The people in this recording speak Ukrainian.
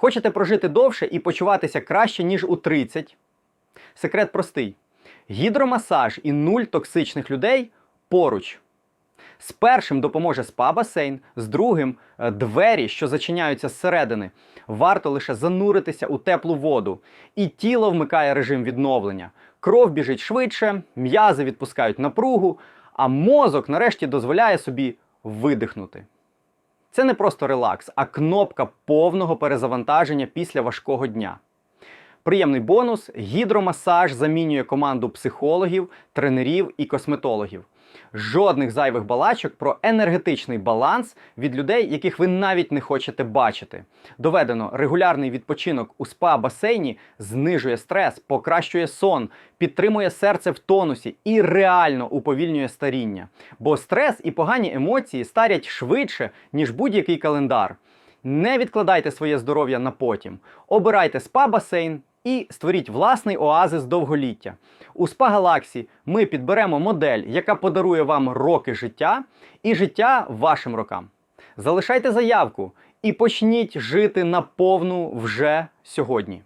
Хочете прожити довше і почуватися краще, ніж у 30? Секрет простий: гідромасаж і нуль токсичних людей поруч. З першим допоможе спа-басейн, з другим е, двері, що зачиняються зсередини. Варто лише зануритися у теплу воду, і тіло вмикає режим відновлення. Кров біжить швидше, м'язи відпускають напругу, а мозок нарешті дозволяє собі видихнути. Це не просто релакс, а кнопка повного перезавантаження після важкого дня. Приємний бонус: гідромасаж замінює команду психологів, тренерів і косметологів. Жодних зайвих балачок про енергетичний баланс від людей, яких ви навіть не хочете бачити. Доведено, регулярний відпочинок у спа-басейні знижує стрес, покращує сон, підтримує серце в тонусі і реально уповільнює старіння. Бо стрес і погані емоції старять швидше, ніж будь-який календар. Не відкладайте своє здоров'я на потім. Обирайте спа-басейн і створіть власний оазис довголіття. У спа Галаксі ми підберемо модель, яка подарує вам роки життя і життя вашим рокам. Залишайте заявку і почніть жити наповну вже сьогодні.